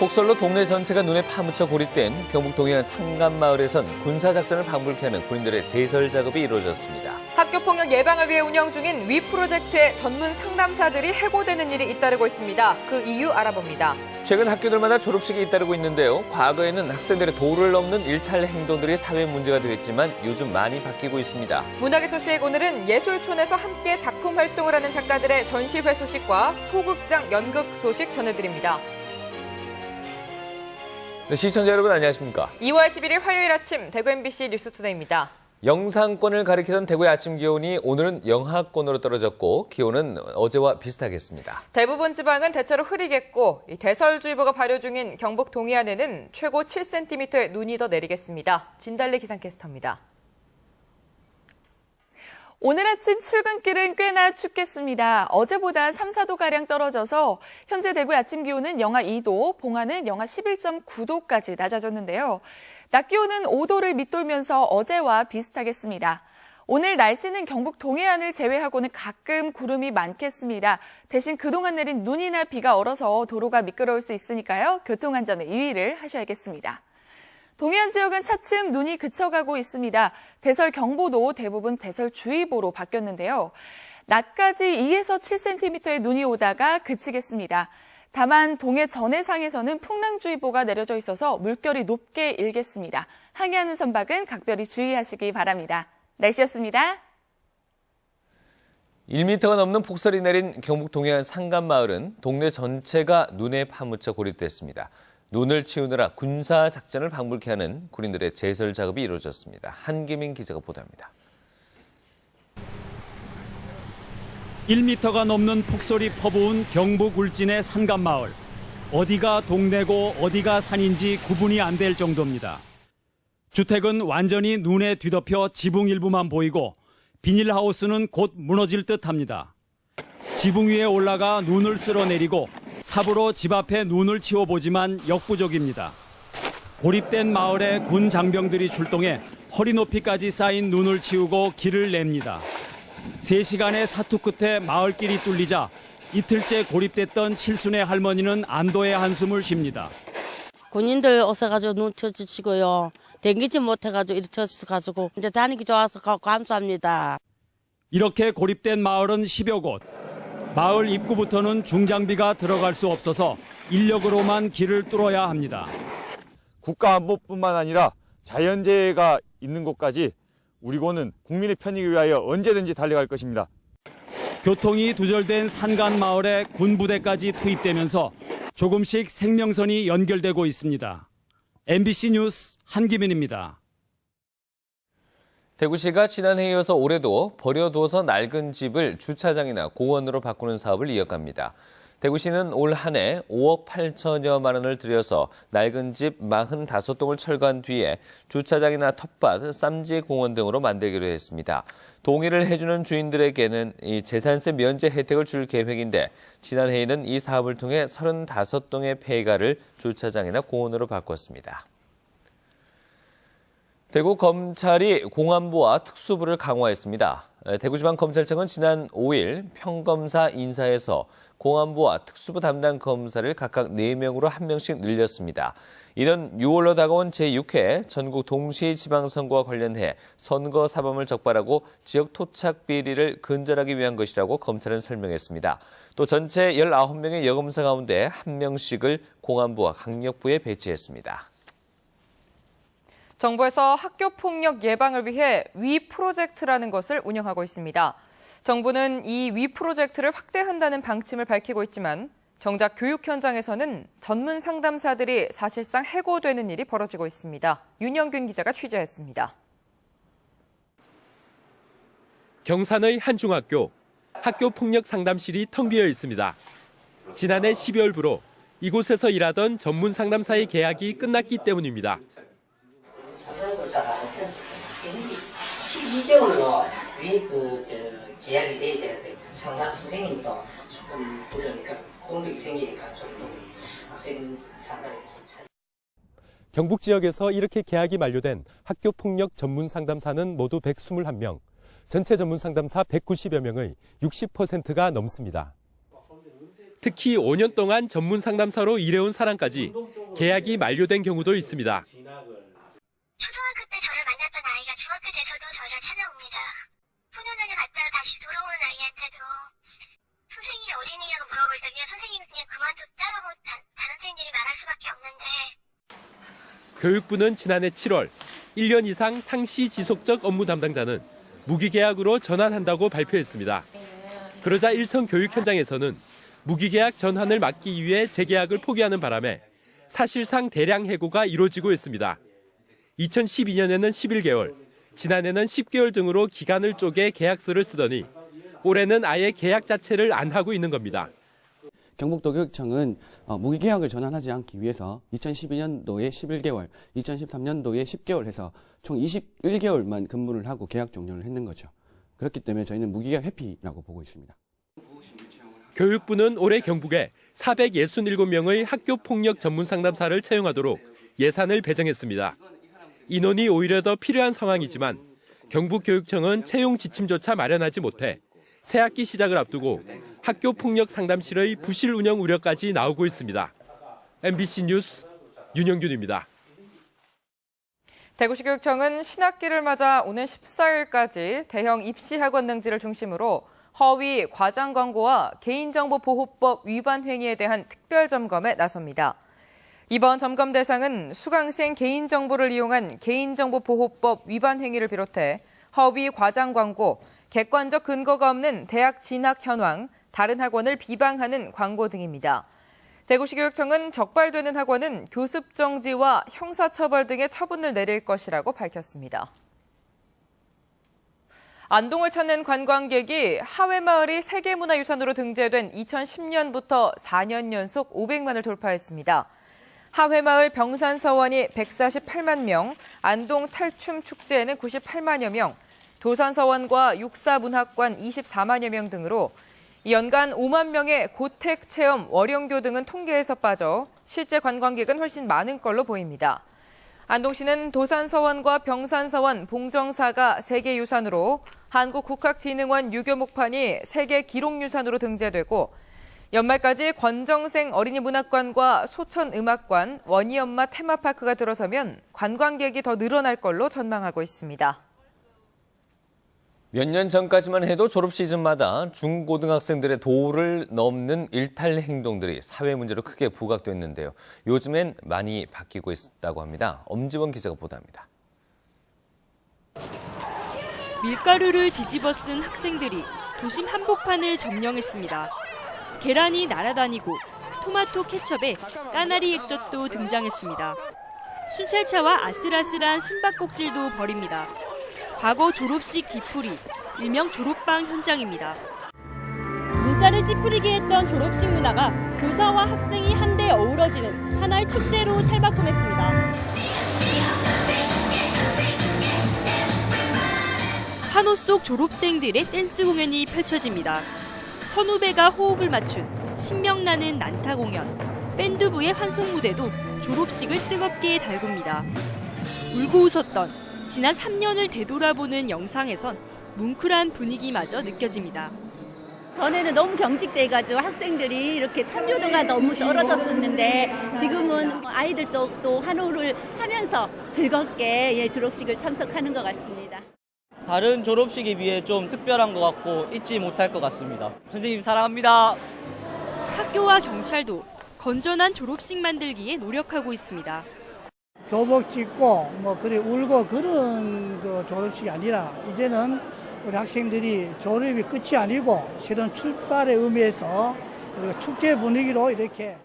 폭설로 동네 전체가 눈에 파묻혀 고립된 경북 동해안 상간마을에선 군사작전을 방불케 하는 군인들의 제설 작업이 이루어졌습니다. 학교 폭력 예방을 위해 운영 중인 위 프로젝트에 전문 상담사들이 해고되는 일이 잇따르고 있습니다. 그 이유 알아봅니다. 최근 학교들마다 졸업식이 잇따르고 있는데요. 과거에는 학생들의 도를 넘는 일탈 행동들이 사회 문제가 되었지만 요즘 많이 바뀌고 있습니다. 문학의 소식 오늘은 예술촌에서 함께 작품 활동을 하는 작가들의 전시회 소식과 소극장 연극 소식 전해드립니다. 네, 시청자 여러분 안녕하십니까? 2월 11일 화요일 아침 대구 MBC 뉴스투데이입니다. 영상권을 가리키던 대구의 아침 기온이 오늘은 영하권으로 떨어졌고 기온은 어제와 비슷하겠습니다. 대부분 지방은 대체로 흐리겠고 이 대설주의보가 발효 중인 경북 동해안에는 최고 7cm의 눈이 더 내리겠습니다. 진달래 기상캐스터입니다. 오늘 아침 출근길은 꽤나 춥겠습니다. 어제보다 3, 4도가량 떨어져서 현재 대구의 아침 기온은 영하 2도, 봉화는 영하 11.9도까지 낮아졌는데요. 낮 기온은 5도를 밑돌면서 어제와 비슷하겠습니다. 오늘 날씨는 경북 동해안을 제외하고는 가끔 구름이 많겠습니다. 대신 그동안 내린 눈이나 비가 얼어서 도로가 미끄러울 수 있으니까요. 교통안전에 유의를 하셔야겠습니다. 동해안 지역은 차츰 눈이 그쳐가고 있습니다. 대설 경보도 대부분 대설 주의보로 바뀌었는데요. 낮까지 2에서 7cm의 눈이 오다가 그치겠습니다. 다만 동해 전해상에서는 풍랑주의보가 내려져 있어서 물결이 높게 일겠습니다. 항해하는 선박은 각별히 주의하시기 바랍니다. 날씨였습니다. 1m가 넘는 폭설이 내린 경북 동해안 상간마을은 동네 전체가 눈에 파묻혀 고립됐습니다. 눈을 치우느라 군사 작전을 방불케 하는 군인들의 제설 작업이 이루어졌습니다. 한기민 기자가 보도합니다. 1m가 넘는 폭설이 퍼부은 경북 울진의 산간마을. 어디가 동네고 어디가 산인지 구분이 안 될 정도입니다. 주택은 완전히 눈에 뒤덮여 지붕 일부만 보이고 비닐하우스는 곧 무너질 듯 합니다. 지붕 위에 올라가 눈을 쓸어내리고 삽으로 집 앞에 눈을 치워보지만 역부족입니다. 고립된 마을에 군 장병들이 출동해 허리 높이까지 쌓인 눈을 치우고 길을 냅니다. 3시간의 사투 끝에 마을길이 뚫리자 이틀째 고립됐던 칠순의 할머니는 안도의 한숨을 쉽니다. 군인들 오셔가지고 눈 쳐주시고요. 댕기지 못해가지고 이렇게 쳐주셔가지고 이제 다니기 좋아서 가- 감사합니다. 이렇게 고립된 마을은 10여 곳. 마을 입구부터는 중장비가 들어갈 수 없어서 인력으로만 길을 뚫어야 합니다. 국가안보뿐만 아니라 자연재해가 있는 곳까지 우리 군은 국민의 편익을 위하여 언제든지 달려갈 것입니다. 교통이 두절된 산간 마을에 군부대까지 투입되면서 조금씩 생명선이 연결되고 있습니다. MBC 뉴스 한기민입니다. 대구시가 지난해에 이어서 올해도 버려둬서 낡은 집을 주차장이나 공원으로 바꾸는 사업을 이어갑니다. 대구시는 올 한 해 5억 8천여만 원을 들여서 낡은 집 45동을 철거한 뒤에 주차장이나 텃밭, 쌈지 공원 등으로 만들기로 했습니다. 동의를 해주는 주인들에게는 이 재산세 면제 혜택을 줄 계획인데 지난해에는 이 사업을 통해 35동의 폐가를 주차장이나 공원으로 바꿨습니다. 대구 검찰이 공안부와 특수부를 강화했습니다. 대구지방검찰청은 지난 5일 평검사 인사에서 공안부와 특수부 담당 검사를 각각 4명으로 1명씩 늘렸습니다. 이는 6월로 다가온 제6회 전국 동시 지방선거와 관련해 선거 사범을 적발하고 지역 토착 비리를 근절하기 위한 것이라고 검찰은 설명했습니다. 또 전체 19명의 여검사 가운데 1명씩을 공안부와 강력부에 배치했습니다. 정부에서 학교 폭력 예방을 위해 위 프로젝트라는 것을 운영하고 있습니다. 정부는 이 위 프로젝트를 확대한다는 방침을 밝히고 있지만 정작 교육 현장에서는 전문 상담사들이 사실상 해고되는 일이 벌어지고 있습니다. 윤영균 기자가 취재했습니다. 경산의 한 중학교 학교 폭력 상담실이 텅 비어 있습니다. 지난해 12월부로 이곳에서 일하던 전문 상담사의 계약이 끝났기 때문입니다. 12개월로 왜그 저 계약이 돼야 되는데 상당 선생님도 조금 부르니까 공백이 생기니까 좀 학생 상담이 좀 찾. 경북 지역에서 이렇게 계약이 만료된 학교 폭력 전문 상담사는 모두 121명. 전체 전문 상담사 190여 명의 60%가 넘습니다. 특히 5년 동안 전문 상담사로 일해온 사람까지 계약이 만료된 경우도 있습니다. 초등학교 때 저를 저를 찾아옵니다. 훈련을 갔다 다시 돌아온 아이한테도 선생님이 어디 있느냐고 물어볼 때 그냥 선생님이 그냥 그만뒀다고 다, 다른 선생님들이 말할 수밖에 없는데 교육부는 지난해 7월 1년 이상 상시 지속적 업무 담당자는 무기계약으로 전환한다고 발표했습니다. 그러자 일선 교육 현장에서는 무기계약 전환을 막기 위해 재계약을 포기하는 바람에 사실상 대량 해고가 이루어지고 있습니다. 2012년에는 11개월, 지난해는 10개월 등으로 기간을 쪼개 계약서를 쓰더니 올해는 아예 계약 자체를 안 하고 있는 겁니다. 경북도 교육청은 어, 무기계약을 전환하지 않기 위해서 2012년도에 11개월, 2013년도에 10개월 해서 총 21개월만 근무를 하고 계약 종료를 했는 거죠. 그렇기 때문에 저희는 무기계약 회피라고 보고 있습니다. 교육부는 올해 경북에 467명의 학교 폭력 전문 상담사를 채용하도록 예산을 배정했습니다. 인원이 오히려 더 필요한 상황이지만 경북교육청은 채용 지침조차 마련하지 못해 새 학기 시작을 앞두고 학교 폭력 상담실의 부실 운영 우려까지 나오고 있습니다. MBC 뉴스 윤영균입니다. 대구시 교육청은 신학기를 맞아 오는 14일까지 대형 입시 학원 등지를 중심으로 허위 과장 광고와 개인정보보호법 위반 행위에 대한 특별 점검에 나섭니다. 이번 점검 대상은 수강생 개인정보를 이용한 개인정보보호법 위반 행위를 비롯해 허위 과장 광고, 객관적 근거가 없는 대학 진학 현황, 다른 학원을 비방하는 광고 등입니다. 대구시 교육청은 적발되는 학원은 교습 정지와 형사처벌 등의 처분을 내릴 것이라고 밝혔습니다. 안동을 찾는 관광객이 하회마을이 세계문화유산으로 등재된 2010년부터 4년 연속 500만을 돌파했습니다. 하회마을 병산서원이 148만 명, 안동 탈춤 축제에는 98만여 명, 도산서원과 육사문학관 24만여 명 등으로 연간 5만 명의 고택 체험 월영교 등은 통계에서 빠져 실제 관광객은 훨씬 많은 걸로 보입니다. 안동시는 도산서원과 병산서원, 봉정사가 세계유산으로 한국국학진흥원 유교목판이 세계 기록유산으로 등재되고 연말까지 권정생 어린이문학관과 소천음악관, 원희엄마 테마파크가 들어서면 관광객이 더 늘어날 걸로 전망하고 있습니다. 몇 년 전까지만 해도 졸업 시즌마다 중고등학생들의 도를 넘는 일탈 행동들이 사회 문제로 크게 부각됐는데요. 요즘엔 많이 바뀌고 있다고 합니다. 엄지원 기자가 보도합니다. 밀가루를 뒤집어 쓴 학생들이 도심 한복판을 점령했습니다. 계란이 날아다니고 토마토 케첩에 까나리 액젓도 등장했습니다. 순찰차와 아슬아슬한 숨바꼭질도 벌입니다. 과거 졸업식 뒤풀이, 일명 졸업방 현장입니다. 눈살을 찌푸리게 했던 졸업식 문화가 교사와 학생이 한데 어우러지는 하나의 축제로 탈바꿈했습니다. 환호 속 졸업생들의 댄스 공연이 펼쳐집니다. 선후배가 호흡을 맞춘 신명나는 난타 공연, 밴드부의 환송 무대도 졸업식을 뜨겁게 달굽니다. 울고 웃었던 지난 3년을 되돌아보는 영상에선 뭉클한 분위기마저 느껴집니다. 전에는 너무 경직돼가지고 학생들이 이렇게 참여도가 너무 떨어졌었는데 지금은 아이들도 또 환호를 하면서 즐겁게 예, 졸업식을 참석하는 것 같습니다. 다른 졸업식에 비해 좀 특별한 것 같고 잊지 못할 것 같습니다. 선생님 사랑합니다. 학교와 경찰도 건전한 졸업식 만들기에 노력하고 있습니다. 교복 찍고 뭐 그래 울고 그런 그 졸업식이 아니라 이제는 우리 학생들이 졸업이 끝이 아니고 새로운 출발의 의미에서 우리가 축제 분위기로 이렇게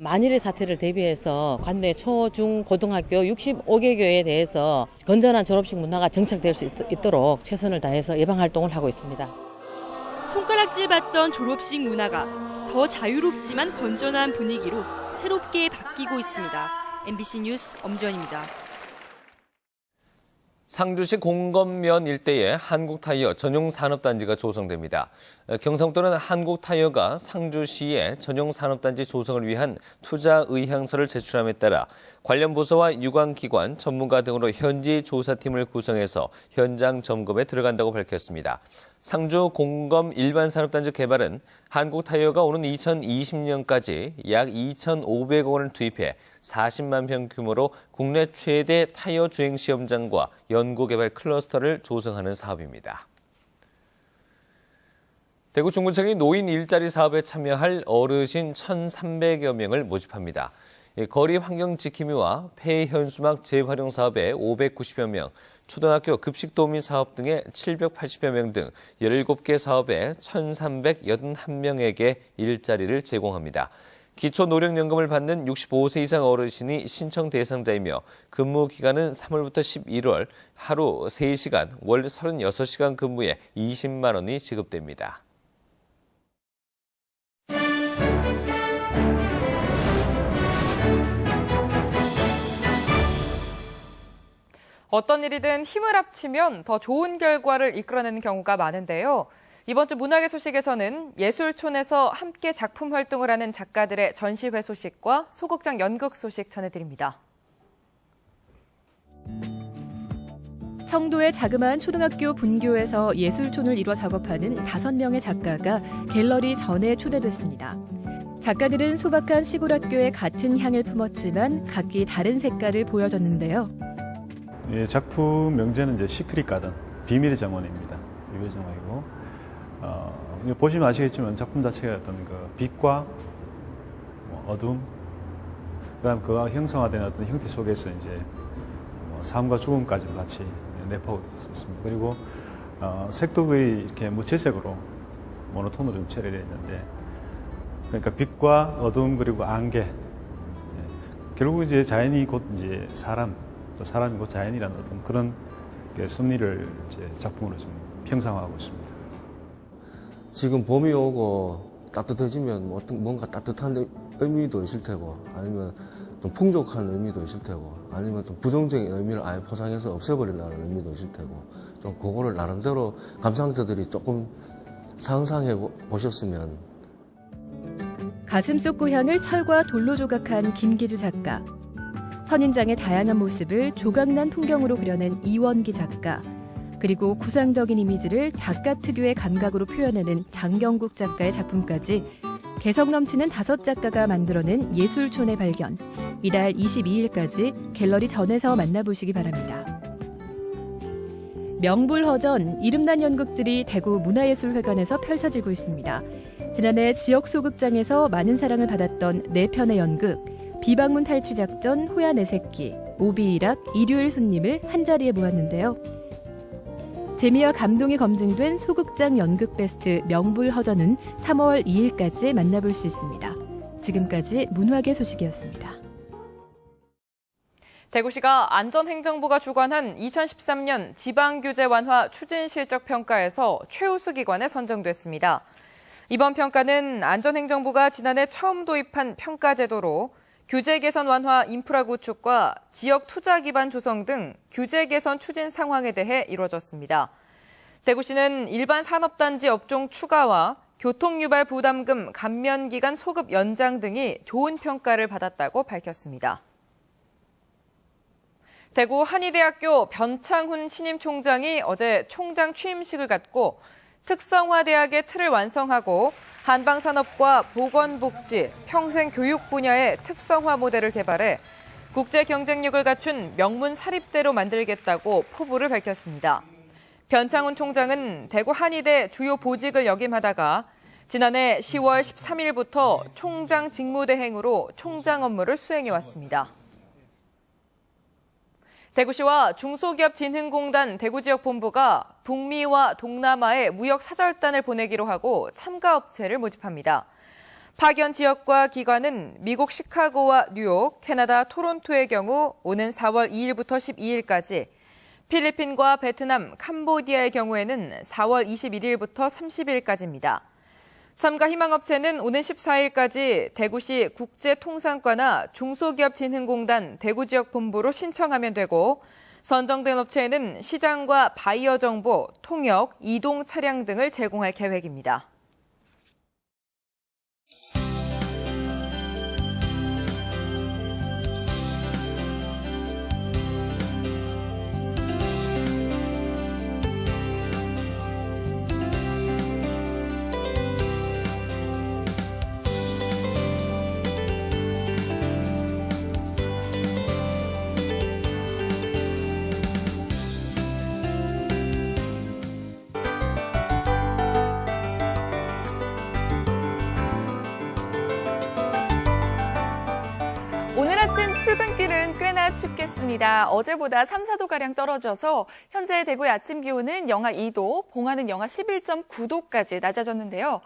만일의 사태를 대비해서 관내 초, 중, 고등학교 65개 교회에 대해서 건전한 졸업식 문화가 정착될 수 있, 도록 최선을 다해서 예방 활동을 하고 있습니다. 손가락질 받던 졸업식 문화가 더 자유롭지만 건전한 분위기로 새롭게 바뀌고 있습니다. MBC 뉴스 엄지원입니다. 상주시 공검면 일대에 한국타이어 전용 산업단지가 조성됩니다. 경상도는 한국타이어가 상주시에 전용 산업단지 조성을 위한 투자 의향서를 제출함에 따라 관련 부서와 유관기관, 전문가 등으로 현지 조사팀을 구성해서 현장 점검에 들어간다고 밝혔습니다. 상주 공검 일반 산업단지 개발은 한국타이어가 오는 2020년까지 약 2,500억 원을 투입해 40만 평 규모로 국내 최대 타이어 주행 시험장과 연구개발 클러스터를 조성하는 사업입니다. 대구 중구청이 노인 일자리 사업에 참여할 어르신 1,300여 명을 모집합니다. 거리 환경 지킴이와 폐 현수막 재활용 사업에 590여 명, 초등학교 급식 도우미 사업 등에 780여 명 등 17개 사업에 1,381명에게 일자리를 제공합니다. 기초노령연금을 받는 65세 이상 어르신이 신청 대상자이며 근무 기간은 3월부터 11월 하루 3시간, 월 36시간 근무에 20만 원이 지급됩니다. 어떤 일이든 힘을 합치면 더 좋은 결과를 이끌어내는 경우가 많은데요. 이번 주 문학의 소식에서는 예술촌에서 함께 작품 활동을 하는 작가들의 전시회 소식과 소극장 연극 소식 전해드립니다. 청도의 자그마한 초등학교 분교에서 예술촌을 이뤄 작업하는 다섯 명의 작가가 갤러리 전에 초대됐습니다. 작가들은 소박한 시골 학교의 같은 향을 품었지만 각기 다른 색깔을 보여줬는데요. 예, 작품 명제는 이제 시크릿 가든 비밀의 정원입니다. 비밀의 정원이고 어, 보시면 아시겠지만 작품 자체가 어떤 그 빛과 뭐 어둠, 그다음 그가 형성화된 어떤 형태 속에서 이제 뭐 삶과 죽음까지도 같이 내포하고 있습니다. 그리고 어, 색도 거의 이렇게 무채색으로 모노톤으로 좀 처리되어 있는데 그러니까 빛과 어둠 그리고 안개 예, 결국 이제 자연이 곧 이제 사람 또 사람이 곧 자연이라는 어떤 그런 그 섭리를 이제 작품으로 좀 형상화하고 있습니다. 지금 봄이 오고 따뜻해지면 뭐 어떤 뭔가 따뜻한 의미도 있을 테고 아니면 좀 풍족한 의미도 있을 테고 아니면 좀 부정적인 의미를 아예 포장해서 없애버린다는 의미도 있을 테고 좀 그거를 나름대로 감상자들이 조금 상상해 보셨으면 가슴 속 고향을 철과 돌로 조각한 김기주 작가. 선인장의 다양한 모습을 조각난 풍경으로 그려낸 이원기 작가. 그리고 구상적인 이미지를 작가 특유의 감각으로 표현하는 장경국 작가의 작품까지 개성 넘치는 다섯 작가가 만들어낸 예술촌의 발견. 이달 22일까지 갤러리 전에서 만나보시기 바랍니다. 명불허전 이름난 연극들이 대구 문화예술회관에서 펼쳐지고 있습니다. 지난해 지역 소극장에서 많은 사랑을 받았던 네 편의 연극 비방문 탈취작전 호야 내 새끼 오비일학 일요일 손님을 한자리에 모았는데요. 재미와 감동이 검증된 소극장 연극 베스트 명불허전은 3월 2일까지 만나볼 수 있습니다. 지금까지 문화계 소식이었습니다. 대구시가 안전행정부가 주관한 2013년 지방규제 완화 추진 실적 평가에서 최우수 기관에 선정됐습니다. 이번 평가는 안전행정부가 지난해 처음 도입한 평가 제도로 규제 개선 완화 인프라 구축과 지역 투자 기반 조성 등 규제 개선 추진 상황에 대해 이루어졌습니다. 대구시는 일반 산업단지 업종 추가와 교통 유발 부담금 감면 기간 소급 연장 등이 좋은 평가를 받았다고 밝혔습니다. 대구 한의대학교 변창훈 신임 총장이 어제 총장 취임식을 갖고 특성화대학의 틀을 완성하고 한방산업과 보건복지, 평생교육 분야의 특성화 모델을 개발해 국제 경쟁력을 갖춘 명문 사립대로 만들겠다고 포부를 밝혔습니다. 변창훈 총장은 대구 한의대 주요 보직을 역임하다가 지난해 10월 13일부터 총장 직무대행으로 총장 업무를 수행해왔습니다. 대구시와 중소기업진흥공단 대구지역본부가 북미와 동남아에 무역 사절단을 보내기로 하고 참가 업체를 모집합니다. 파견 지역과 기관은 미국 시카고와 뉴욕, 캐나다 토론토의 경우 오는 4월 2일부터 12일까지, 필리핀과 베트남, 캄보디아의 경우에는 4월 21일부터 30일까지입니다. 참가 희망업체는 오는 14일까지 대구시 국제통상과나 중소기업진흥공단 대구지역본부로 신청하면 되고 선정된 업체에는 시장과 바이어 정보, 통역, 이동 차량 등을 제공할 계획입니다. 꽤나 춥겠습니다. 어제보다 3, 4도가량 떨어져서 현재 대구의 아침 기온은 영하 2도, 봉화는 영하 11.9도까지 낮아졌는데요.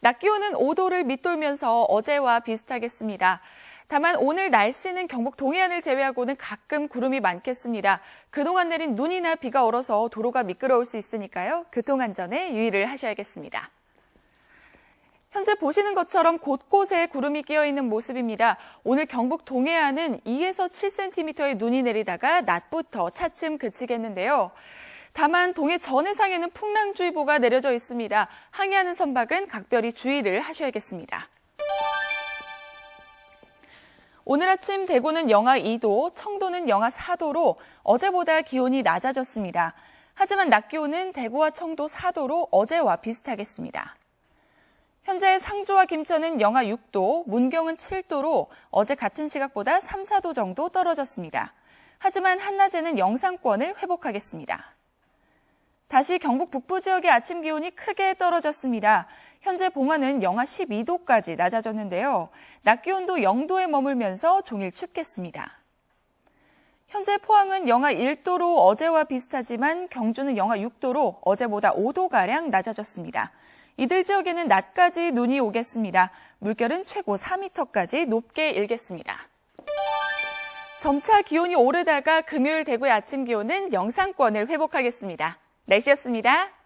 낮 기온은 5도를 밑돌면서 어제와 비슷하겠습니다. 다만 오늘 날씨는 경북 동해안을 제외하고는 가끔 구름이 많겠습니다. 그동안 내린 눈이나 비가 얼어서 도로가 미끄러울 수 있으니까요. 교통안전에 유의를 하셔야겠습니다. 현재 보시는 것처럼 곳곳에 구름이 끼어 있는 모습입니다. 오늘 경북 동해안은 2에서 7cm의 눈이 내리다가 낮부터 차츰 그치겠는데요. 다만 동해 전해상에는 풍랑주의보가 내려져 있습니다. 항해하는 선박은 각별히 주의를 하셔야겠습니다. 오늘 아침 대구는 영하 2도, 청도는 영하 4도로 어제보다 기온이 낮아졌습니다. 하지만 낮 기온은 대구와 청도 4도로 어제와 비슷하겠습니다. 현재 상주와 김천은 영하 6도, 문경은 7도로 어제 같은 시각보다 3, 4도 정도 떨어졌습니다. 하지만 한낮에는 영상권을 회복하겠습니다. 다시 경북 북부 지역의 아침 기온이 크게 떨어졌습니다. 현재 봉화는 영하 12도까지 낮아졌는데요. 낮 기온도 0도에 머물면서 종일 춥겠습니다. 현재 포항은 영하 1도로 어제와 비슷하지만 경주는 영하 6도로 어제보다 5도가량 낮아졌습니다. 이들 지역에는 낮까지 눈이 오겠습니다. 물결은 최고 4m까지 높게 일겠습니다. 점차 기온이 오르다가 금요일 대구의 아침 기온은 영상권을 회복하겠습니다. 날씨였습니다.